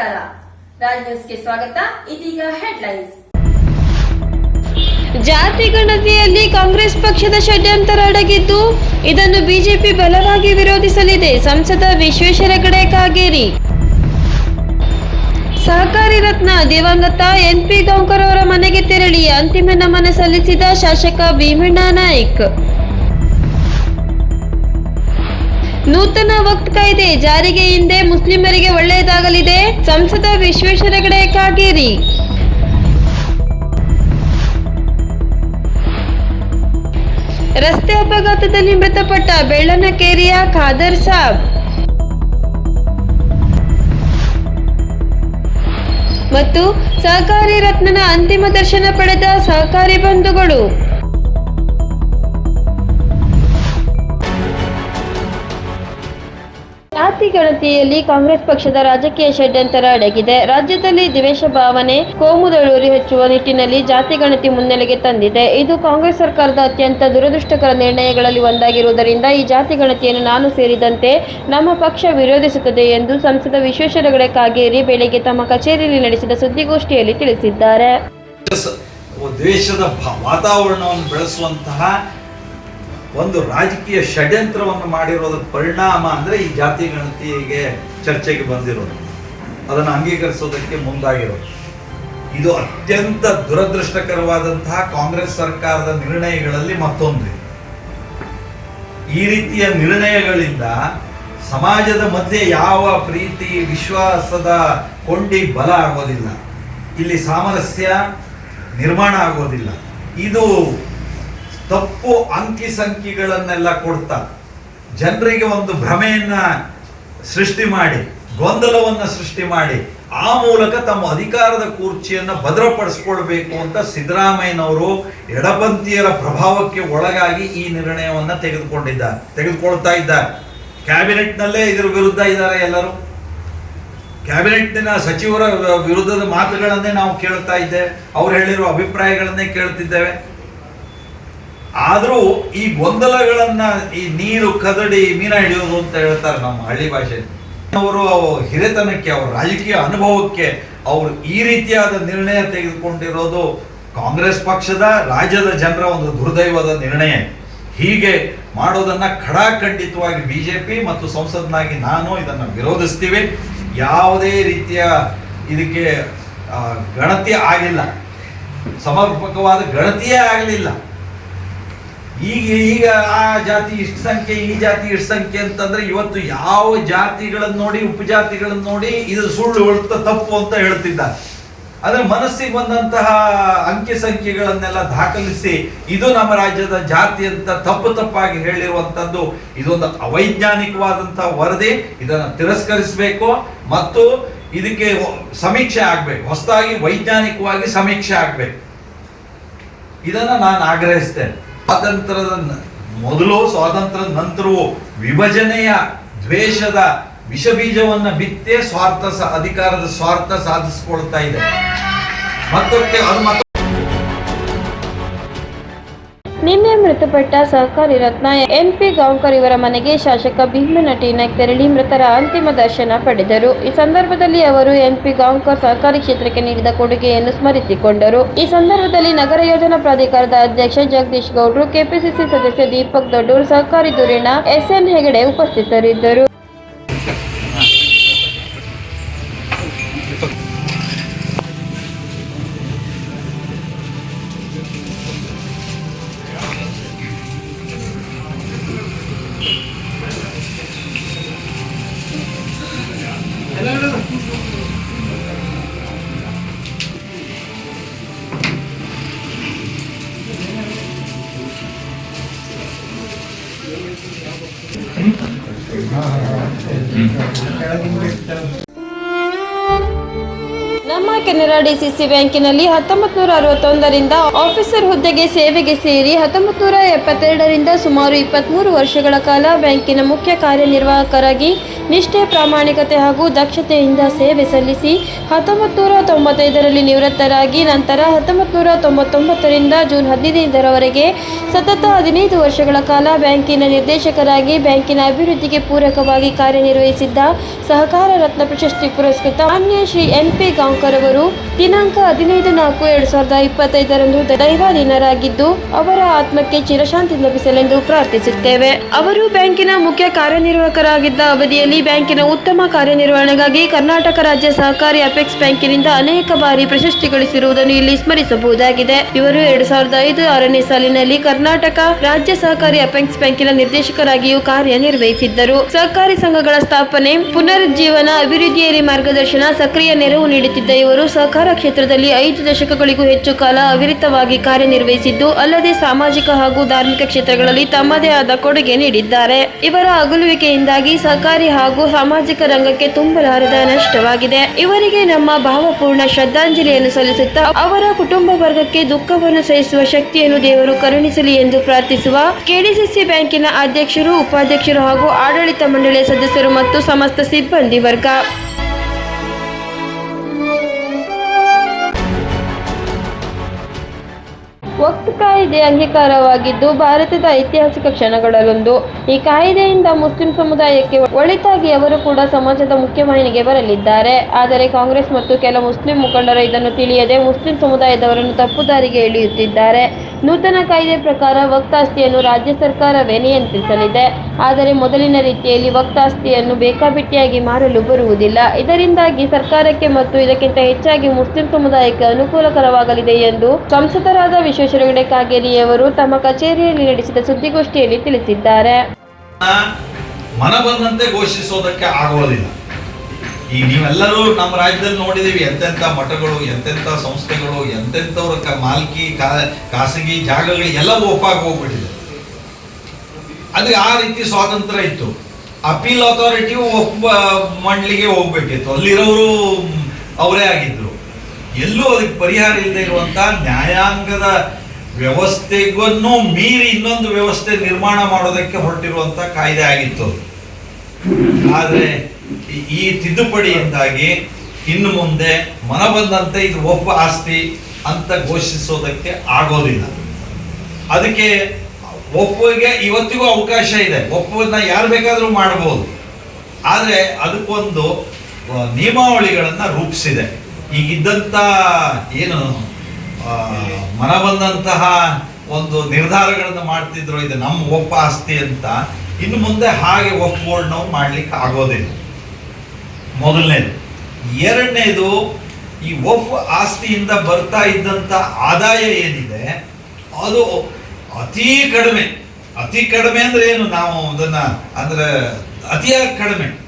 ನಮಸ್ಕಾರ. ರಾಜ್ ನ್ಯೂಸ್ಗೆ ಸ್ವಾಗತ. ಇದೀಗ ಹೆಡ್ಲೈನ್ಸ್. ಜಾತಿ ಗಣತಿಯಲ್ಲಿ ಕಾಂಗ್ರೆಸ್ ಪಕ್ಷದ ಷಡ್ಯಂತರ ಅಡಗಿದ್ದು, ಇದನ್ನು ಬಿಜೆಪಿ ಬಲವಾಗಿ ವಿರೋಧಿಸಲಿದೆ. ಸಂಸದ ವಿಶ್ವೇಶ್ವರ ಹೆಗಡೆ ಕಾಗೇರಿ. ಸಹಕಾರಿ ರತ್ನ ದಿವಂಗತ ಎನ್ಪಿ ಪಿ ಗಾಂವ್ಕರ್ ಅವರ ಮನೆಗೆ ತೆರಳಿ ಅಂತಿಮ ನಮನ ಸಲ್ಲಿಸಿದ ಶಾಸಕ ಭೀಮಣ್ಣ ನಾಯ್ಕ್. ನೂತನ ವಕ್ತ್ ಕಾಯ್ದೆ ಜಾರಿಗೆ ಹಿಂದೆ ಮುಸ್ಲಿಮರಿಗೆ ಒಳ್ಳೆಯದಾಗಲಿದೆ. ಸಂಸದ ವಿಶ್ವೇಶ್ವರ ಹೆಗಡೆ ಕಾಗೇರಿ. ರಸ್ತೆ ಅಪಘಾತದಲ್ಲಿ ಮೃತಪಟ್ಟ ಬೆಳ್ಳನಕೇರಿಯ ಖಾದರ್ ಸಾಬ್. ಮತ್ತು ಸಹಕಾರಿ ರತ್ನನ ಅಂತಿಮ ದರ್ಶನ ಪಡೆದ ಸಹಕಾರಿ ಬಂಧುಗಳು. ಜಾತಿ ಗಣತಿಯಲ್ಲಿ ಕಾಂಗ್ರೆಸ್ ಪಕ್ಷದ ರಾಜಕೀಯ ಷಡ್ಯಂತರ ಅಡಗಿದೆ. ರಾಜ್ಯದಲ್ಲಿ ದ್ವೇಷ ಭಾವನೆ ಕೋಮುದಳೂರಿ ಹೆಚ್ಚುವ ನಿಟ್ಟಿನಲ್ಲಿ ಜಾತಿ ಗಣತಿ ಮುನ್ನೆಲೆಗೆ ತಂದಿದೆ. ಇದು ಕಾಂಗ್ರೆಸ್ ಸರ್ಕಾರದ ಅತ್ಯಂತ ದುರದೃಷ್ಟಕರ ನಿರ್ಣಯಗಳಲ್ಲಿ ಒಂದಾಗಿರುವುದರಿಂದ ಈ ಜಾತಿ ಗಣತಿಯನ್ನು ನಾನು ಸೇರಿದಂತೆ ನಮ್ಮ ಪಕ್ಷ ವಿರೋಧಿಸುತ್ತದೆ ಎಂದು ಸಂಸದ ವಿಶ್ವೇಶ್ವರ ಹೆಗಡೆ ಕಾಗೇರಿ ಬೆಳಗ್ಗೆ ತಮ್ಮ ಕಚೇರಿಯಲ್ಲಿ ನಡೆಸಿದ ಸುದ್ದಿಗೋಷ್ಠಿಯಲ್ಲಿ ತಿಳಿಸಿದ್ದಾರೆ. ದ್ವೇಷದ ವಾತಾವರಣವನ್ನು ಬೆಳೆಸುವಂತಹ ಒಂದು ರಾಜಕೀಯ ಷಡ್ಯಂತ್ರವನ್ನು ಮಾಡಿರೋದಕ್ಕೆ ಪರಿಣಾಮ ಅಂದ್ರೆ ಈ ಜಾತಿ ಗಣತಿಗೆ ಚರ್ಚೆಗೆ ಬಂದಿರೋದು. ಅದನ್ನು ಅಂಗೀಕರಿಸೋದಕ್ಕೆ ಮುಂದಾಗಿರೋದು. ಇದು ಅತ್ಯಂತ ದುರದೃಷ್ಟಕರವಾದಂತಹ ಕಾಂಗ್ರೆಸ್ ಸರ್ಕಾರದ ನಿರ್ಣಯಗಳಲ್ಲಿ ಮತ್ತೊಂದು. ಈ ರೀತಿಯ ನಿರ್ಣಯಗಳಿಂದ ಸಮಾಜದ ಮಧ್ಯೆ ಯಾವ ಪ್ರೀತಿ, ವಿಶ್ವಾಸದ ಕೊಂಡಿ ಬಲ ಆಗೋದಿಲ್ಲ. ಇಲ್ಲಿ ಸಾಮರಸ್ಯ ನಿರ್ಮಾಣ ಆಗೋದಿಲ್ಲ. ಇದು ತಪ್ಪು ಅಂಕಿ ಸಂಖ್ಯೆಗಳನ್ನೆಲ್ಲ ಕೊಡ್ತಾ ಜನರಿಗೆ ಒಂದು ಭ್ರಮೆಯನ್ನ ಸೃಷ್ಟಿ ಮಾಡಿ, ಗೊಂದಲವನ್ನ ಸೃಷ್ಟಿ ಮಾಡಿ, ಆ ಮೂಲಕ ತಮ್ಮ ಅಧಿಕಾರದ ಕುರ್ಚಿಯನ್ನ ಭದ್ರಪಡಿಸ್ಕೊಳ್ಬೇಕು ಅಂತ ಸಿದ್ದರಾಮಯ್ಯನವರು ಎಡಪಂಥೀಯರ ಪ್ರಭಾವಕ್ಕೆ ಒಳಗಾಗಿ ಈ ನಿರ್ಣಯವನ್ನ ತೆಗೆದುಕೊಂಡಿದ್ದಾರೆ, ತೆಗೆದುಕೊಳ್ತಾ ಇದ್ದಾರೆ. ಕ್ಯಾಬಿನೆಟ್ನಲ್ಲೇ ಇದರ ವಿರುದ್ಧ ಇದ್ದಾರೆ ಎಲ್ಲರೂ. ಕ್ಯಾಬಿನೆಟ್ನ ಸಚಿವರ ವಿರುದ್ಧದ ಮಾತುಗಳನ್ನೇ ನಾವು ಕೇಳ್ತಾ ಇದ್ದೇವೆ, ಅವ್ರು ಹೇಳಿರುವ ಅಭಿಪ್ರಾಯಗಳನ್ನೇ ಕೇಳ್ತಿದ್ದೇವೆ. ಆದರೂ ಈ ಗೊಂದಲಗಳನ್ನ ಈ ನೀರು ಕದಡಿ ಮೀನ ಹಿಡಿಯೋದು ಅಂತ ಹೇಳ್ತಾರೆ ನಮ್ಮ ಹಳ್ಳಿ ಭಾಷೆ ಅವರು ಹಿರಿತನಕ್ಕೆ, ಅವರ ರಾಜಕೀಯ ಅನುಭವಕ್ಕೆ ಅವರು ಈ ರೀತಿಯಾದ ನಿರ್ಣಯ ತೆಗೆದುಕೊಂಡಿರೋದು ಕಾಂಗ್ರೆಸ್ ಪಕ್ಷದ ರಾಜ್ಯದ ಜನರ ಒಂದು ದುರ್ದೈವದ ನಿರ್ಣಯ. ಹೀಗೆ ಮಾಡೋದನ್ನ ಖಡಾಖಂಡಿತವಾಗಿ ಬಿಜೆಪಿ ಮತ್ತು ಸಂಸದನಾಗಿ ನಾನು ಇದನ್ನು ವಿರೋಧಿಸ್ತೀವಿ. ಯಾವುದೇ ರೀತಿಯ ಇದಕ್ಕೆ ಗಣತಿ ಆಗಿಲ್ಲ. ಸಮರ್ಪಕವಾದ ಗಣತಿಯೇ ಆಗಲಿಲ್ಲ ಈಗ ಈಗ ಆ ಜಾತಿ ಇಷ್ಟು ಸಂಖ್ಯೆ, ಈ ಜಾತಿ ಇಷ್ಟು ಸಂಖ್ಯೆ ಅಂತಂದ್ರೆ ಇವತ್ತು ಯಾವ ಜಾತಿಗಳನ್ನು ನೋಡಿ ಉಪಜಾತಿಗಳನ್ನು ನೋಡಿ ಇದು ಸುಳ್ಳು ತಪ್ಪು ಅಂತ ಹೇಳ್ತಿದ್ದಾರೆ. ಆದರೆ ಮನಸ್ಸಿಗೆ ಬಂದಂತಹ ಅಂಕಿ ಸಂಖ್ಯೆಗಳನ್ನೆಲ್ಲ ದಾಖಲಿಸಿ ಇದು ನಮ್ಮ ರಾಜ್ಯದ ಜಾತಿ ಅಂತ ತಪ್ಪು ತಪ್ಪಾಗಿ ಹೇಳಿರುವಂತದ್ದು ಇದೊಂದು ಅವೈಜ್ಞಾನಿಕವಾದಂತಹ ವರದಿ. ಇದನ್ನು ತಿರಸ್ಕರಿಸಬೇಕು ಮತ್ತು ಇದಕ್ಕೆ ಸಮೀಕ್ಷೆ ಆಗ್ಬೇಕು. ಹೊಸದಾಗಿ ವೈಜ್ಞಾನಿಕವಾಗಿ ಸಮೀಕ್ಷೆ ಆಗ್ಬೇಕು. ಇದನ್ನು ನಾನು ಆಗ್ರಹಿಸ್ತೇನೆ. ಸ್ವಾತಂತ್ರ್ಯದ ಮೊದಲು ಸ್ವಾತಂತ್ರ್ಯದ ನಂತರವೂ ವಿಭಜನೆಯ ದ್ವೇಷದ ವಿಷಬೀಜವನ್ನ ಬಿತ್ತೇ ಸ್ವಾರ್ಥ ಅಧಿಕಾರದ ಸ್ವಾರ್ಥ ಸಾಧಿಸಿಕೊಳ್ತಾ ಇದೆ. ಮತ್ತೊಕ್ಕೆ ಅದು ನಿನ್ನೆ ಮೃತಪಟ್ಟ ಸಹಕಾರಿ ರತ್ನ ಎನ್ ಪಿ ಗಾಂವ್ಕರ್ ಇವರ ಮನೆಗೆ ಶಾಸಕ ನಾಯ್ಕ್ ತೆರಳಿ ಮೃತರ ಅಂತಿಮ ದರ್ಶನ ಪಡೆದರು. ಈ ಸಂದರ್ಭದಲ್ಲಿ ಅವರು ಎನ್ ಪಿ ಗಾಂವ್ಕರ್ ಸಹಕಾರಿ ಕ್ಷೇತ್ರಕ್ಕೆ ನೀಡಿದ ಕೊಡುಗೆಯನ್ನು ಸ್ಮರಿಸಿಕೊಂಡರು. ಈ ಸಂದರ್ಭದಲ್ಲಿ ನಗರ ಯೋಜನಾ ಪ್ರಾಧಿಕಾರದ ಅಧ್ಯಕ್ಷ ಜಗದೀಶ್ ಗೌಡ್ರು, ಕೆಪಿಸಿಸಿ ಸದಸ್ಯ ದೀಪಕ್ ದೊಡ್ಡೂರ್, ಸಹಕಾರಿ ಧುರೀಣ ಎಸ್ಎನ್ ಹೆಗಡೆ ಉಪಸ್ಥಿತರಿದ್ದರು. ಡಿಸಿಸಿ ಬ್ಯಾಂಕಿನಲ್ಲಿ ಹತ್ತೊಂಬತ್ತು ನೂರ ಅರವತ್ತೊಂದರಿಂದ ಆಫೀಸರ್ ಹುದ್ದೆಗೆ ಸೇವೆಗೆ ಸೇರಿ ಹತ್ತೊಂಬತ್ತು ನೂರ ಎಪ್ಪತ್ತೆರಡರಿಂದ ಸುಮಾರು ಇಪ್ಪತ್ತ್ಮೂರು ವರ್ಷಗಳ ಕಾಲ ಬ್ಯಾಂಕಿನ ಮುಖ್ಯ ಕಾರ್ಯನಿರ್ವಾಹಕರಾಗಿ ನಿಷ್ಠೆ, ಪ್ರಾಮಾಣಿಕತೆ ಹಾಗೂ ದಕ್ಷತೆಯಿಂದ ಸೇವೆ ಸಲ್ಲಿಸಿ ಹತ್ತೊಂಬತ್ತು ನೂರ ತೊಂಬತ್ತೈದರಲ್ಲಿ ನಿವೃತ್ತರಾಗಿ ನಂತರ ಹತ್ತೊಂಬತ್ತು ನೂರ ತೊಂಬತ್ತೊಂಬತ್ತರಿಂದ ಜೂನ್ ಹದಿನೈದರವರೆಗೆ ಸತತ ಹದಿನೈದು ವರ್ಷಗಳ ಕಾಲ ಬ್ಯಾಂಕಿನ ನಿರ್ದೇಶಕರಾಗಿ ಬ್ಯಾಂಕಿನ ಅಭಿವೃದ್ಧಿಗೆ ಪೂರಕವಾಗಿ ಕಾರ್ಯನಿರ್ವಹಿಸಿದ್ದ ಸಹಕಾರ ರತ್ನ ಪ್ರಶಸ್ತಿ ಪುರಸ್ಕೃತ ಮಾನ್ಯ ಶ್ರೀ ಎನ್ ಪಿ ಗಾಂವ್ಕರ್ ಅವರು ದಿನಾಂಕ ಹದಿನೈದು ನಾಲ್ಕು ಎರಡು ಸಾವಿರದ ಇಪ್ಪತ್ತೈದರಂದು ದೈವಾಧೀನರಾಗಿದ್ದು ಅವರ ಆತ್ಮಕ್ಕೆ ಚಿರಶಾಂತಿ ಲಭಿಸಲೆಂದು ಪ್ರಾರ್ಥಿಸುತ್ತೇವೆ. ಅವರು ಬ್ಯಾಂಕಿನ ಮುಖ್ಯ ಕಾರ್ಯನಿರ್ವಾಹಕರಾಗಿದ್ದ ಅವಧಿಯಲ್ಲಿ ಬ್ಯಾಂಕಿನ ಉತ್ತಮ ಕಾರ್ಯನಿರ್ವಹಣೆಗಾಗಿ ಕರ್ನಾಟಕ ರಾಜ್ಯ ಸಹಕಾರಿ ಅಪೆಕ್ಸ್ ಬ್ಯಾಂಕಿನಿಂದ ಅನೇಕ ಬಾರಿ ಪ್ರಶಸ್ತಿ ಗಳಿಸಿರುವುದನ್ನು ಇಲ್ಲಿ ಸ್ಮರಿಸಬಹುದಾಗಿದೆ. ಇವರು ಎರಡು ಸಾವಿರದ ಐದು ಆರನೇ ಸಾಲಿನಲ್ಲಿ ಕರ್ನಾಟಕ ರಾಜ್ಯ ಸಹಕಾರಿ ಅಪೆಕ್ಸ್ ಬ್ಯಾಂಕಿನ ನಿರ್ದೇಶಕರಾಗಿಯೂ ಕಾರ್ಯನಿರ್ವಹಿಸಿದ್ದರು. ಸಹಕಾರಿ ಸಂಘಗಳ ಸ್ಥಾಪನೆ, ಪುನರುಜ್ಜೀವನ, ಅಭಿವೃದ್ಧಿಯಲ್ಲಿ ಮಾರ್ಗದರ್ಶನ, ಸಕ್ರಿಯ ನೆರವು ನೀಡುತ್ತಿದ್ದ ಇವರು ಸಹಕಾರ ಕ್ಷೇತ್ರದಲ್ಲಿ ಐದು ದಶಕಗಳಿಗೂ ಹೆಚ್ಚು ಕಾಲ ಅವಿರತವಾಗಿ ಕಾರ್ಯನಿರ್ವಹಿಸಿದ್ದು, ಅಲ್ಲದೆ ಸಾಮಾಜಿಕ ಹಾಗೂ ಧಾರ್ಮಿಕ ಕ್ಷೇತ್ರಗಳಲ್ಲಿ ತಮ್ಮದೇ ಆದ ಕೊಡುಗೆ ನೀಡಿದ್ದಾರೆ. ಇವರ ಅಗಲುವಿಕೆಯಿಂದಾಗಿ ಸಹಕಾರಿ ಹಾಗೂ ಸಾಮಾಜಿಕ ರಂಗಕ್ಕೆ ತುಂಬಲಾರದ ನಷ್ಟವಾಗಿದೆ. ಇವರಿಗೆ ನಮ್ಮ ಭಾವಪೂರ್ಣ ಶ್ರದ್ಧಾಂಜಲಿಯನ್ನು ಸಲ್ಲಿಸುತ್ತಾ ಅವರ ಕುಟುಂಬ ವರ್ಗಕ್ಕೆ ದುಃಖವನ್ನು ಸಹಿಸುವ ಶಕ್ತಿಯನ್ನು ದೇವರು ಕರುಣಿಸಲಿ ಎಂದು ಪ್ರಾರ್ಥಿಸುವ ಕೆಡಿಸಿಸಿ ಬ್ಯಾಂಕಿನ ಅಧ್ಯಕ್ಷರು, ಉಪಾಧ್ಯಕ್ಷರು ಹಾಗೂ ಆಡಳಿತ ಮಂಡಳಿಯ ಸದಸ್ಯರು ಮತ್ತು ಸಮಸ್ತ ಸಿಬ್ಬಂದಿ ವರ್ಗ. ವಕ್ತ್ ಕಾಯಿದೆ ಅಂಗೀಕಾರವಾಗಿದ್ದು, ಭಾರತದ ಐತಿಹಾಸಿಕ ಕ್ಷಣಗಳಲ್ಲೊಂದು. ಈ ಕಾಯ್ದೆಯಿಂದ ಮುಸ್ಲಿಂ ಸಮುದಾಯಕ್ಕೆ ಒಳಿತಾಗಿ ಅವರು ಕೂಡ ಸಮಾಜದ ಮುಖ್ಯವಾಹಿನಿಗೆ ಬರಲಿದ್ದಾರೆ. ಆದರೆ ಕಾಂಗ್ರೆಸ್ ಮತ್ತು ಕೆಲ ಮುಸ್ಲಿಂ ಮುಖಂಡರು ಇದನ್ನು ತಿಳಿಯದೆ ಮುಸ್ಲಿಂ ಸಮುದಾಯದವರನ್ನು ತಪ್ಪು ದಾರಿಗೆ ಎಳೆಯುತ್ತಿದ್ದಾರೆ. ನೂತನ ಕಾಯ್ದೆ ಪ್ರಕಾರ ವಕ್ತಾಸ್ತಿಯನ್ನು ರಾಜ್ಯ ಸರ್ಕಾರವೇ ನಿಯಂತ್ರಿಸಲಿದೆ. ಆದರೆ ಮೊದಲಿನ ರೀತಿಯಲ್ಲಿ ವಕ್ತಾಸ್ತಿಯನ್ನು ಬೇಕಾಬಿಟ್ಟಿಯಾಗಿ ಮಾರಲು ಬರುವುದಿಲ್ಲ. ಇದರಿಂದಾಗಿ ಸರ್ಕಾರಕ್ಕೆ ಮತ್ತು ಇದಕ್ಕಿಂತ ಹೆಚ್ಚಾಗಿ ಮುಸ್ಲಿಂ ಸಮುದಾಯಕ್ಕೆ ಅನುಕೂಲಕರವಾಗಲಿದೆ ಎಂದು ಸಂಸದರಾದ ವಿಶ್ವೇಶ್ವರ ಹೆಗಡೆ ಕಾಗೇರಿಯವರು ತಮ್ಮ ಕಚೇರಿಯಲ್ಲಿ ನಡೆಸಿದ ಸುದ್ದಿಗೋಷ್ಠಿಯಲ್ಲಿ ತಿಳಿಸಿದ್ದಾರೆ. ಮನ ಬಂದಂತೆ ಘೋಷಿಸೋದಕ್ಕೆ ಆಗೋದಿಲ್ಲ. ಈ ನೀವೆಲ್ಲರೂ ನಮ್ಮ ರಾಜ್ಯದಲ್ಲಿ ನೋಡಿದೀವಿ ಎಂತೆಂಥ ಮಠಗಳು, ಎಂತೆಂಥ ಸಂಸ್ಥೆಗಳು, ಎಂತೆಂಥವ್ರ ಮಾಲ್ಕಿ ಖಾಸಗಿ ಜಾಗಗಳು ಎಲ್ಲ ಒಪ್ಪಾಗಿ ಹೋಗ್ಬಿಟ್ಟಿದೆ. ಅದು ಆ ರೀತಿ ಸ್ವಾತಂತ್ರ್ಯ ಇತ್ತು. ಅಪೀಲ್ ಅಥಾರಿಟಿ ಒಬ್ಬ ಮಂಡಳಿಗೆ ಹೋಗ್ಬೇಕಿತ್ತು. ಅಲ್ಲಿರೋರು ಅವರೇ ಆಗಿದ್ರು. ಎಲ್ಲೂ ಅದಕ್ಕೆ ಪರಿಹಾರ ಇಲ್ಲದೆ ಇರುವಂತ ನ್ಯಾಯಾಂಗದ ವ್ಯವಸ್ಥೆಗೂ ಮೀರಿ ಇನ್ನೊಂದು ವ್ಯವಸ್ಥೆ ನಿರ್ಮಾಣ ಮಾಡೋದಕ್ಕೆ ಹೊರಟಿರುವಂತ ಕಾಯ್ದೆ ಆಗಿತ್ತು. ಆದರೆ ಈ ತಿದ್ದುಪಡಿಯಿಂದಾಗಿ ಇನ್ನು ಮುಂದೆ ಮನ ಬಂದಂತೆ ಇದು ಒಬ್ಬ ಆಸ್ತಿ ಅಂತ ಘೋಷಿಸೋದಕ್ಕೆ ಆಗೋದಿಲ್ಲ. ಅದಕ್ಕೆ ಒಪ್ಪಿಗೆ ಇವತ್ತಿಗೂ ಅವಕಾಶ ಇದೆ. ಒಪ್ಪನ್ನ ಯಾರು ಬೇಕಾದರೂ ಮಾಡಬಹುದು ಆದರೆ ಅದಕ್ಕೊಂದು ನಿಯಮಾವಳಿಗಳನ್ನು ರೂಪಿಸಿದೆ. ಈಗಿದ್ದಂಥ ಏನು ಮನ ಬಂದಂತಹ ಒಂದು ನಿರ್ಧಾರಗಳನ್ನು ಮಾಡ್ತಿದ್ರು ಇದು ನಮ್ಮ ಒಪ್ಪ ಆಸ್ತಿ ಅಂತ. ಇನ್ನು ಮುಂದೆ ಹಾಗೆ ಒಪ್ಪೋಡ್ ನಾವು ಮಾಡ್ಲಿಕ್ಕೆ ಆಗೋದಿಲ್ಲ. ಮೊದಲನೇದು. ಎರಡನೇದು, ಈ ಒಫ್ ಆಸ್ತಿಯಿಂದ ಬರ್ತಾ ಇದ್ದಂಥ ಆದಾಯ ಏನಿದೆ, ಅದು ಅತಿ ಕಡಿಮೆ ಅತಿ ಕಡಿಮೆ ಅಂದ್ರೆ ಏನು? ನಾವು ಅದನ್ನ ಅಂದ್ರೆ ಅತಿಯಾಗಿ ಕಡಿಮೆ.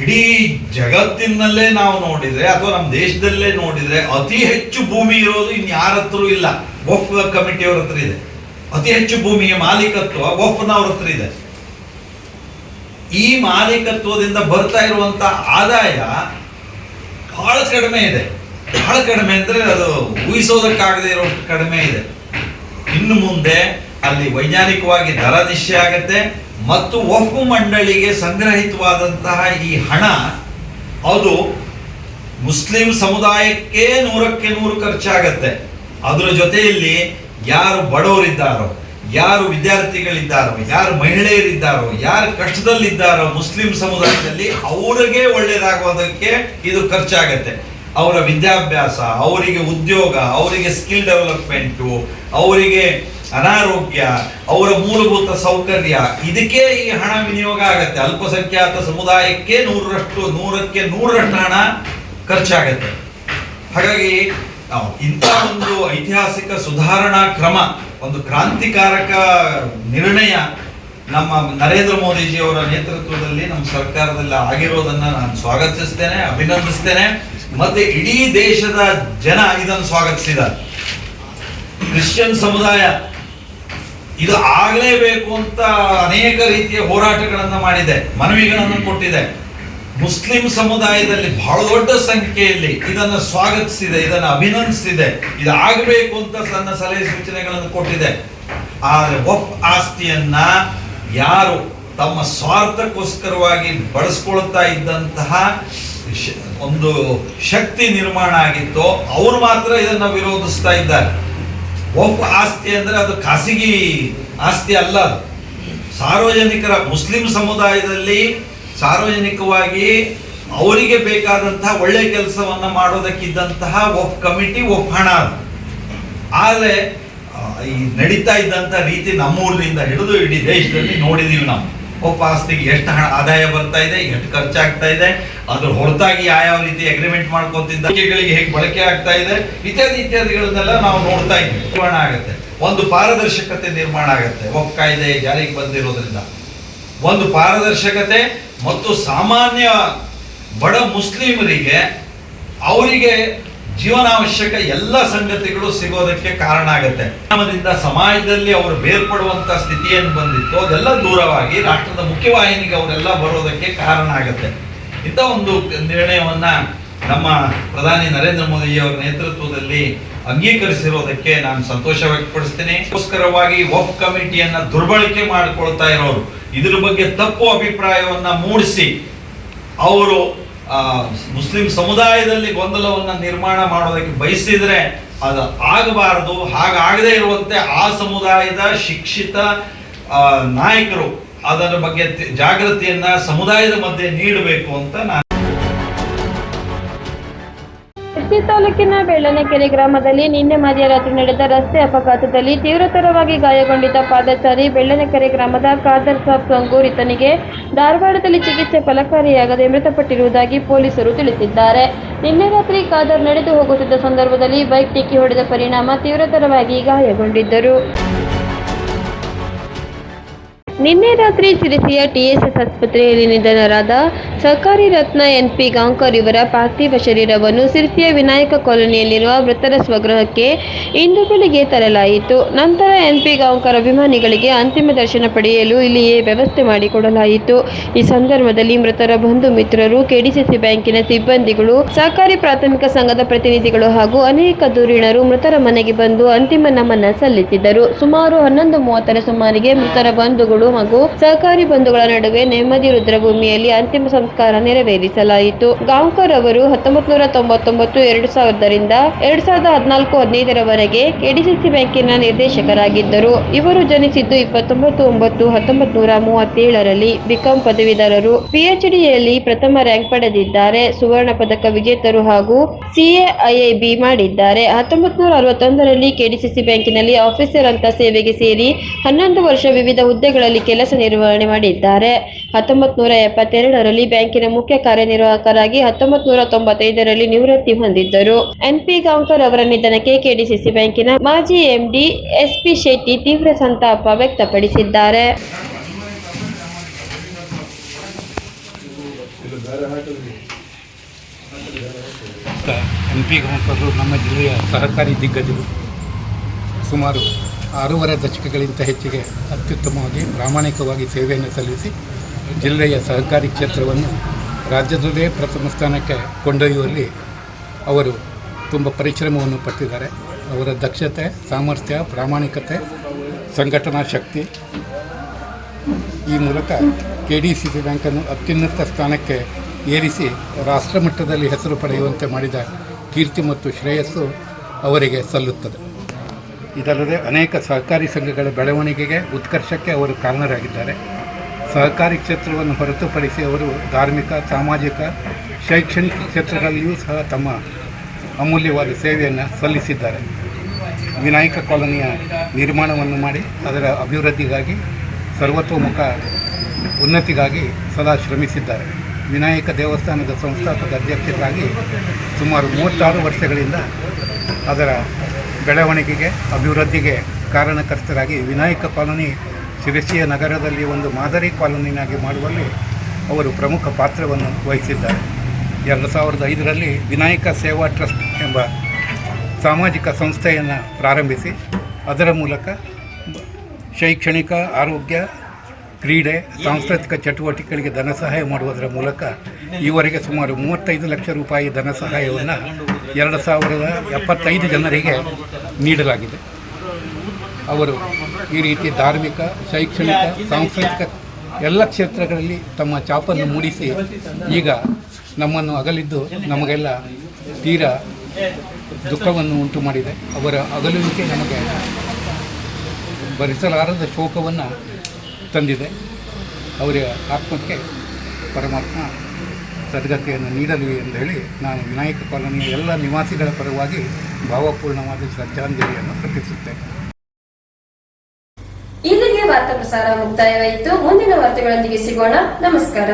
ಇಡೀ ಜಗತ್ತಿನಲ್ಲೇ ನಾವು ನೋಡಿದ್ರೆ ಅಥವಾ ನಮ್ಮ ದೇಶದಲ್ಲೇ ನೋಡಿದ್ರೆ ಅತಿ ಹೆಚ್ಚು ಭೂಮಿ ಇರೋದು ಇನ್ಯಾರ ಹತ್ರ ಇಲ್ಲ. ವಫ್ ಕಮಿಟಿಯವ್ರ ಹತ್ರ ಇದೆ. ಅತಿ ಹೆಚ್ಚು ಭೂಮಿಯ ಮಾಲೀಕತ್ವ ವಫ್ನವ್ರ ಹತ್ರ ಇದೆ. ಈ ಮಾಲೀಕತ್ವದಿಂದ ಬರ್ತಾ ಇರುವಂತ ಆದಾಯ ಬಹಳ ಕಡಿಮೆ ಇದೆ. ಬಹಳ ಕಡಿಮೆ ಅಂದ್ರೆ ಅದು ಊಹಿಸೋದಕ್ಕಾಗದೇ ಇರೋ ಕಡಿಮೆ ಇದೆ. ಇನ್ನು ಮುಂದೆ ಅಲ್ಲಿ ವೈಜ್ಞಾನಿಕವಾಗಿ ದರ ನಿಶ್ಚಯ ಆಗತ್ತೆ ಮತ್ತು ಒಪ್ಪು ಮಂಡಳಿಗೆ ಸಂಗ್ರಹಿತವಾದಂತಹ ಈ ಹಣ, ಅದು ಮುಸ್ಲಿಂ ಸಮುದಾಯಕ್ಕೆ ನೂರಕ್ಕೆ ನೂರು ಖರ್ಚಾಗತ್ತೆ. ಅದರ ಜೊತೆಯಲ್ಲಿ ಯಾರು ಬಡವರಿದ್ದಾರೋ, ಯಾರು ವಿದ್ಯಾರ್ಥಿಗಳಿದ್ದಾರೋ, ಯಾರು ಮಹಿಳೆಯರಿದ್ದಾರೋ, ಯಾರು ಕಷ್ಟದಲ್ಲಿದ್ದಾರೋ ಮುಸ್ಲಿಂ ಸಮುದಾಯದಲ್ಲಿ ಅವರಿಗೆ ಒಳ್ಳೆಯದಾಗೋದಕ್ಕೆ ಇದು ಖರ್ಚಾಗತ್ತೆ. ಅವರ ವಿದ್ಯಾಭ್ಯಾಸ, ಅವರಿಗೆ ಉದ್ಯೋಗ, ಅವರಿಗೆ ಸ್ಕಿಲ್ ಡೆವಲಪ್ಮೆಂಟು ಅವರಿಗೆ ಅನಾರೋಗ್ಯ, ಅವರ ಮೂಲಭೂತ ಸೌಕರ್ಯ, ಇದಕ್ಕೆ ಈ ಹಣ ವಿನಿಯೋಗ ಆಗತ್ತೆ. ಅಲ್ಪಸಂಖ್ಯಾತ ಸಮುದಾಯಕ್ಕೆ ನೂರರಷ್ಟು, ನೂರಕ್ಕೆ ನೂರರಷ್ಟು ಹಣ ಖರ್ಚಾಗತ್ತೆ. ಹಾಗಾಗಿ ಇಂಥ ಒಂದು ಐತಿಹಾಸಿಕ ಸುಧಾರಣಾ ಕ್ರಮ, ಒಂದು ಕ್ರಾಂತಿಕಾರಕ ನಿರ್ಣಯ ನಮ್ಮ ನರೇಂದ್ರ ಮೋದಿಜಿಯವರ ನೇತೃತ್ವದಲ್ಲಿ ನಮ್ಮ ಸರ್ಕಾರದಲ್ಲಿ ಆಗಿರೋದನ್ನ ನಾನು ಸ್ವಾಗತಿಸ್ತೇನೆ, ಅಭಿನಂದಿಸ್ತೇನೆ. ಮತ್ತೆ ಇಡೀ ದೇಶದ ಜನ ಇದನ್ನು ಸ್ವಾಗತಿಸಿದ್ದಾರೆ. ಕ್ರಿಶ್ಚಿಯನ್ ಸಮುದಾಯ, ಇದು ಆಗಲೇಬೇಕು ಅಂತ ಅನೇಕ ರೀತಿಯ ಹೋರಾಟಗಳನ್ನು ಮಾಡಿದೆ, ಮನವಿಗಳನ್ನು ಕೊಟ್ಟಿದೆ. ಮುಸ್ಲಿಂ ಸಮುದಾಯದಲ್ಲಿ ಬಹಳ ದೊಡ್ಡ ಸಂಖ್ಯೆಯಲ್ಲಿ ಇದನ್ನು ಸ್ವಾಗತಿಸಿದೆ, ಇದನ್ನು ಅಭಿನಂದಿಸಿದೆ. ಇದು ಆಗಬೇಕು ಅಂತ ತನ್ನ ಸಲಹೆ ಸೂಚನೆಗಳನ್ನು ಕೊಟ್ಟಿದೆ. ಆದರೆ ಒಪ್ ಆಸ್ತಿಯನ್ನ ಯಾರು ತಮ್ಮ ಸ್ವಾರ್ಥಕ್ಕೋಸ್ಕರವಾಗಿ ಬಳಸ್ಕೊಳ್ತಾ ಇದ್ದಂತಹ ಒಂದು ಶಕ್ತಿ ನಿರ್ಮಾಣ ಆಗಿತ್ತು. ಅವರು ಮಾತ್ರ ಇದನ್ನು ವಿರೋಧಿಸ್ತಾ ಇದ್ದಾರೆ. ಒಬ್ಬ ಆಸ್ತಿ ಅಂದರೆ ಅದು ಖಾಸಗಿ ಆಸ್ತಿ ಅಲ್ಲ ಸಾರ್ವಜನಿಕರ, ಮುಸ್ಲಿಂ ಸಮುದಾಯದಲ್ಲಿ ಸಾರ್ವಜನಿಕವಾಗಿ ಅವರಿಗೆ ಬೇಕಾದಂತಹ ಒಳ್ಳೆ ಕೆಲಸವನ್ನು ಮಾಡೋದಕ್ಕಿದ್ದಂತಹ ಒಫ್ ಕಮಿಟಿ ಒಫ್ ಹಣ. ಆದರೆ ಈ ನಡೀತಾ ಇದ್ದಂಥ ರೀತಿ ನಮ್ಮೂರಿನಿಂದ ಹಿಡಿದು ಇಡೀ ದೇಶದಲ್ಲಿ ನೋಡಿದೀವಿ ನಾವು. ಒಬ್ಬ ಆಸ್ತಿಗೆ ಎಷ್ಟು ಹಣ ಆದಾಯ ಬರ್ತಾ ಇದೆ, ಎಷ್ಟು ಖರ್ಚಾಗ್ತಾ ಇದೆ ಅದ್ರ ಹೊರತಾಗಿ ಯಾವ ರೀತಿ ಅಗ್ರಿಮೆಂಟ್ ಮಾಡ್ಕೊತಿದ್ದ ಹೇಗೆ ಬಳಕೆ ಆಗ್ತಾ ಇದೆ, ಇತ್ಯಾದಿ, ಇತ್ಯಾದಿಗಳನ್ನೆಲ್ಲ ನಾವು ನೋಡ್ತಾ ಇದ್ವಿ ನಿರ್ಮಾಣ ಆಗುತ್ತೆ. ಒಂದು ಪಾರದರ್ಶಕತೆ ನಿರ್ಮಾಣ ಆಗುತ್ತೆ. ಒಬ್ಬ ಕಾಯ್ದೆ ಜಾರಿಗೆ ಬಂದಿರೋದ್ರಿಂದ. ಒಂದು ಪಾರದರ್ಶಕತೆ ಮತ್ತು ಸಾಮಾನ್ಯ ಬಡ ಮುಸ್ಲಿಮರಿಗೆ ಅವರಿಗೆ ಜೀವನಾವಶ್ಯಕ ಎಲ್ಲ ಸಂಗತಿಗಳು ಸಿಗೋದಕ್ಕೆ ಕಾರಣ ಆಗುತ್ತೆ. ನಮ್ಮದಿಂದ ಸಮಾಜದಲ್ಲಿ ಅವರು ಬೇರ್ಪಡುವಂತ ಸ್ಥಿತಿ ಏನು ಬಂದಿತ್ತು ಅದೆಲ್ಲ ದೂರವಾಗಿ ರಾಷ್ಟ್ರದ ಮುಖ್ಯವಾಹಿನಿಗೆ ಅವರೆಲ್ಲ ಬರೋದಕ್ಕೆ ಕಾರಣ ಆಗುತ್ತೆ. ಇಂಥ ಒಂದು ನಿರ್ಣಯವನ್ನ ನಮ್ಮ ಪ್ರಧಾನಿ ನರೇಂದ್ರ ಮೋದಿ ಅವರ ನೇತೃತ್ವದಲ್ಲಿ ಅಂಗೀಕರಿಸಿರೋದಕ್ಕೆ ನಾನು ಸಂತೋಷ ವ್ಯಕ್ತಪಡಿಸ್ತೀನಿ. ಅದಕ್ಕೋಸ್ಕರವಾಗಿ ವಫ್ ಕಮಿಟಿಯನ್ನ ದುರ್ಬಳಕೆ ಮಾಡಿಕೊಳ್ತಾ ಇರೋರು, ಇದ್ರ ಬಗ್ಗೆ ತಪ್ಪು ಅಭಿಪ್ರಾಯವನ್ನ ಮೂಡಿಸಿ, ಅವರು ಮುಸ್ಲಿಂ ಸಮುದಾಯದಲ್ಲಿ ಗೊಂದಲವನ್ನ ನಿರ್ಮಾಣ ಮಾಡೋದಕ್ಕೆ ಬಯಸಿದರೆ ಅದು ಆಗಬಾರದು. ಹಾಗಾಗದೇ ಇರುವಂತೆ ಆ ಸಮುದಾಯದ ಶಿಕ್ಷಿತ ನಾಯಕರು ಅದರ ಬಗ್ಗೆ ಜಾಗೃತಿಯನ್ನ ಸಮುದಾಯದ ಮಧ್ಯೆ ನೀಡಬೇಕು ಅಂತ ನಾನು ಶಿರ್ಸಿ ತಾಲೂಕಿನ ಬೆಳ್ಳನಕೆರೆ ಗ್ರಾಮದಲ್ಲಿ ನಿನ್ನೆ ಮಧ್ಯರಾತ್ರಿ ನಡೆದ ರಸ್ತೆ ಅಪಘಾತದಲ್ಲಿ ತೀವ್ರತರವಾಗಿ ಗಾಯಗೊಂಡಿದ್ದ ಪಾದಚಾರಿ ಬೆಳ್ಳನಕೆರೆ ಗ್ರಾಮದ ಖಾದರ್ ಸಾಬ್ ಸಂಗೂರ್ ಈತನಿಗೆ ಧಾರವಾಡದಲ್ಲಿ ಚಿಕಿತ್ಸೆ ಫಲಕಾರಿಯಾಗದೆ ಮೃತಪಟ್ಟಿರುವುದಾಗಿ ಪೊಲೀಸರು ತಿಳಿಸಿದ್ದಾರೆ. ನಿನ್ನೆ ರಾತ್ರಿ ಖಾದರ್ ನಡೆದು ಹೋಗುತ್ತಿದ್ದ ಸಂದರ್ಭದಲ್ಲಿ ಬೈಕ್ ಡಿಕ್ಕಿ ಹೊಡೆದ ಪರಿಣಾಮ ತೀವ್ರತರವಾಗಿ ಗಾಯಗೊಂಡಿದ್ದರು. ನಿನ್ನೆ ರಾತ್ರಿ ಸಿರಿಸಿಯ ಟಿಎಸ್ಎಸ್ ಆಸ್ಪತ್ರೆಯಲ್ಲಿ ನಿಧನರಾದ ಸರ್ಕಾರಿ ರತ್ನ ಎನ್ ಪಿ ಗಾಂಕರ್ ಇವರ ಪಾರ್ಥಿವ ಶರೀರವನ್ನು ಸಿರಿಸಿಯ ವಿನಾಯಕ ಕಾಲೋನಿಯಲ್ಲಿರುವ ಮೃತರ ಸ್ವಗೃಹಕ್ಕೆ ಇಂದು ಬೆಳಿಗ್ಗೆ ತರಲಾಯಿತು. ನಂತರ ಎನ್ ಪಿ ಗಾಂಕರ್ ಅಭಿಮಾನಿಗಳಿಗೆ ಅಂತಿಮ ದರ್ಶನ ಪಡೆಯಲು ಇಲ್ಲಿಯೇ ವ್ಯವಸ್ಥೆ ಮಾಡಿಕೊಡಲಾಯಿತು. ಈ ಸಂದರ್ಭದಲ್ಲಿ ಮೃತರ ಬಂಧು ಮಿತ್ರರು ಕೆಡಿಸಿಸಿ ಬ್ಯಾಂಕಿನ ಸಿಬ್ಬಂದಿಗಳು ಸಹಕಾರಿ ಪ್ರಾಥಮಿಕ ಸಂಘದ ಪ್ರತಿನಿಧಿಗಳು ಹಾಗೂ ಅನೇಕ ಧುರೀಣರು ಮೃತರ ಮನೆಗೆ ಬಂದು ಅಂತಿಮ ನಮನ ಸಲ್ಲಿಸಿದರು. ಸುಮಾರು ಹನ್ನೊಂದು ಮೂವತ್ತರ ಸುಮಾರಿಗೆ ಮೃತರ ಬಂಧುಗಳು ಹಾಗೂ ಸಹಕಾರಿ ಬಂಧುಗಳ ನಡುವೆ ನೆಮ್ಮದಿ ರುದ್ರಭೂಮಿಯಲ್ಲಿ ಅಂತಿಮ ಸಂಸ್ಕಾರ ನೆರವೇರಿಸಲಾಯಿತು. ಗಾಂವ್ಕರ್ ಅವರು ಹತ್ತೊಂಬತ್ತು ನೂರ ತೊಂಬತ್ತೊಂಬತ್ತು ಎರಡು ಸಾವಿರದರಿಂದ ಎರಡ್ ಸಾವಿರದ ಹದಿನಾಲ್ಕು ಹದಿನೈದರವರೆಗೆ ಕೆಡಿಸಿಸಿ ಬ್ಯಾಂಕಿನ ನಿರ್ದೇಶಕರಾಗಿದ್ದರು. ಇವರು ಜನಿಸಿದ್ದು ಇಪ್ಪತ್ತೊಂಬತ್ತು ಒಂಬತ್ತು ಹತ್ತೊಂಬತ್ತು ನೂರ ಮೂವತ್ತೇಳರಲ್ಲಿ ಬಿಕಾಂ ಪದವೀಧರರು. ಪಿಎಚ್ಡಿಯಲ್ಲಿ ಪ್ರಥಮ ರ್ಯಾಂಕ್ ಪಡೆದಿದ್ದಾರೆ. ಸುವರ್ಣ ಪದಕ ವಿಜೇತರು ಹಾಗೂ ಸಿಎಐಐಬಿ ಮಾಡಿದ್ದಾರೆ. ಹತ್ತೊಂಬತ್ತು ನೂರ ಅರವತ್ತೊಂದರಲ್ಲಿ ಕೆಡಿಸಿಸಿ ಬ್ಯಾಂಕಿನಲ್ಲಿ ಆಫೀಸರ್ ಅಂತ ಸೇವೆಗೆ ಸೇರಿ ಹನ್ನೊಂದು ವರ್ಷ ವಿವಿಧ ಹುದ್ದೆಗಳಲ್ಲಿ ಕೆಲಸ ನಿರ್ವಹಣೆ ಮಾಡಿದ್ದಾರೆ. ಹತ್ತೊಂಬತ್ತು ನೂರ ಎಪ್ಪತ್ತೆರಡರಲ್ಲಿ ಬ್ಯಾಂಕಿನ ಮುಖ್ಯ ಕಾರ್ಯನಿರ್ವಾಹಕರಾಗಿ ಹತ್ತೊಂಬತ್ತು ನೂರ ತೊಂಬತ್ತೈದರಲ್ಲಿ ನಿವೃತ್ತಿ ಹೊಂದಿದ್ದರು. ಎನ್ಪಿ ಗಾಂಕರ್ ಅವರ ನಿಧನಕ್ಕೆ ಕೆಡಿಸಿಸಿ ಬ್ಯಾಂಕಿನ ಮಾಜಿ ಎಂಡಿ ಎಸ್ಪಿ ಶೆಟ್ಟಿ ತೀವ್ರ ಸಂತಾಪ ವ್ಯಕ್ತಪಡಿಸಿದ್ದಾರೆ. ಎಂ ಪಿ ಗಾಂಕರ್ ನಮ್ಮ ಜಿಲ್ಲೆಯ ಸಹಕಾರಿ ದಿಗ್ಗಜರು ಸುಮಾರು ಆರೂವರೆ ದಶಕಗಳಿಗಿಂತ ಹೆಚ್ಚಿಗೆ ಅತ್ಯುತ್ತಮವಾಗಿ ಪ್ರಾಮಾಣಿಕವಾಗಿ ಸೇವೆಯನ್ನು ಸಲ್ಲಿಸಿ ಜಿಲ್ಲೆಯ ಸಹಕಾರಿ ಕ್ಷೇತ್ರವನ್ನು ರಾಜ್ಯದಲ್ಲೇ ಪ್ರಥಮ ಸ್ಥಾನಕ್ಕೆ ಕೊಂಡೊಯ್ಯುವಲ್ಲಿ ಅವರು ತುಂಬ ಪರಿಶ್ರಮವನ್ನು ಪಟ್ಟಿದ್ದಾರೆ. ಅವರ ದಕ್ಷತೆ, ಸಾಮರ್ಥ್ಯ, ಪ್ರಾಮಾಣಿಕತೆ, ಸಂಘಟನಾ ಶಕ್ತಿ ಈ ಮೂಲಕ ಕೆ ಡಿ ಸಿ ಸಿ ಬ್ಯಾಂಕನ್ನು ಅತ್ಯುನ್ನತ ಸ್ಥಾನಕ್ಕೆ ಏರಿಸಿ ರಾಷ್ಟ್ರಮಟ್ಟದಲ್ಲಿ ಹೆಸರು ಪಡೆಯುವಂತೆ ಮಾಡಿದ ಕೀರ್ತಿ ಮತ್ತು ಶ್ರೇಯಸ್ಸು ಅವರಿಗೆ ಸಲ್ಲುತ್ತದೆ. ಇದಲ್ಲದೆ ಅನೇಕ ಸಹಕಾರಿ ಸಂಘಗಳ ಬೆಳವಣಿಗೆಗೆ ಉತ್ಕರ್ಷಕ್ಕೆ ಅವರು ಕಾರಣರಾಗಿದ್ದಾರೆ. ಸಹಕಾರಿ ಕ್ಷೇತ್ರವನ್ನು ಹೊರತುಪಡಿಸಿ ಅವರು ಧಾರ್ಮಿಕ, ಸಾಮಾಜಿಕ, ಶೈಕ್ಷಣಿಕ ಕ್ಷೇತ್ರಗಳಲ್ಲಿಯೂ ಸಹ ತಮ್ಮ ಅಮೂಲ್ಯವಾದ ಸೇವೆಯನ್ನು ಸಲ್ಲಿಸಿದ್ದಾರೆ. ವಿನಾಯಕ ಕಾಲೋನಿಯ ನಿರ್ಮಾಣವನ್ನು ಮಾಡಿ ಅದರ ಅಭಿವೃದ್ಧಿಗಾಗಿ, ಸರ್ವತೋಮುಖ ಉನ್ನತಿಗಾಗಿ ಸದಾ ಶ್ರಮಿಸಿದ್ದಾರೆ. ವಿನಾಯಕ ದೇವಸ್ಥಾನದ ಸಂಸ್ಥಾಪಕ ಅಧ್ಯಕ್ಷರಾಗಿ ಸುಮಾರು ಮೂವತ್ತಾರು ವರ್ಷಗಳಿಂದ ಅದರ ಬೆಳವಣಿಗೆಗೆ, ಅಭಿವೃದ್ಧಿಗೆ ಕಾರಣಕರ್ತರಾಗಿ ವಿನಾಯಕ ಕಾಲೋನಿ ಶಿರಸಿಯ ನಗರದಲ್ಲಿ ಒಂದು ಮಾದರಿ ಕಾಲೋನಿನಾಗಿ ಮಾಡುವಲ್ಲಿ ಅವರು ಪ್ರಮುಖ ಪಾತ್ರವನ್ನು ವಹಿಸಿದ್ದಾರೆ. ಎರಡು ಸಾವಿರದ ಐದರಲ್ಲಿ ವಿನಾಯಕ ಸೇವಾ ಟ್ರಸ್ಟ್ ಎಂಬ ಸಾಮಾಜಿಕ ಸಂಸ್ಥೆಯನ್ನು ಪ್ರಾರಂಭಿಸಿ, ಅದರ ಮೂಲಕ ಶೈಕ್ಷಣಿಕ, ಆರೋಗ್ಯ, ಕ್ರೀಡೆ, ಸಾಂಸ್ಕೃತಿಕ ಚಟುವಟಿಕೆಗಳಿಗೆ ಧನ ಸಹಾಯ ಮಾಡುವುದರ ಮೂಲಕ ಈವರೆಗೆ ಸುಮಾರು ಮೂವತ್ತೈದು ಲಕ್ಷ ರೂಪಾಯಿ ಧನ ಸಹಾಯವನ್ನು ಎರಡು ಸಾವಿರದ ಎಪ್ಪತ್ತೈದು ಜನರಿಗೆ ನೀಡಲಾಗಿದೆ. ಅವರು ಈ ರೀತಿ ಧಾರ್ಮಿಕ, ಶೈಕ್ಷಣಿಕ, ಸಾಂಸ್ಕೃತಿಕ ಎಲ್ಲ ಕ್ಷೇತ್ರಗಳಲ್ಲಿ ತಮ್ಮ ಚಾಪನ್ನು ಮೂಡಿಸಿ ಈಗ ನಮ್ಮನ್ನು ಅಗಲಿದ್ದು ನಮಗೆಲ್ಲ ತೀರಾ ದುಃಖವನ್ನು ಉಂಟು ಮಾಡಿದೆ. ಅವರ ಅಗಲುವಿಕೆ ನಮಗೆ ಭರಿಸಲಾರದ ಶೋಕವನ್ನು ತಂದಿದೆ. ಅವರ ಆತ್ಮಕ್ಕೆ ಪರಮಾತ್ಮ ಸದ್ಗತಿಯನ್ನು ನೀಡಲಿ ಎಂದು ಹೇಳಿ ನಾನು ವಿನಾಯಕ ಕಾಲೋನಿಯ ಎಲ್ಲ ನಿವಾಸಿಗಳ ಪರವಾಗಿ ಭಾವಪೂರ್ಣವಾದ ಶ್ರದ್ಧಾಂಜಲಿಯನ್ನು ಅರ್ಪಿಸುತ್ತೇನೆ. ಇಲ್ಲಿಗೆ ವಾರ್ತಾ ಪ್ರಸಾರ ಮುಕ್ತಾಯವಾಯಿತು. ಮುಂದಿನ ವಾರ್ತೆಗಳೊಂದಿಗೆ ಸಿಗೋಣ. ನಮಸ್ಕಾರ.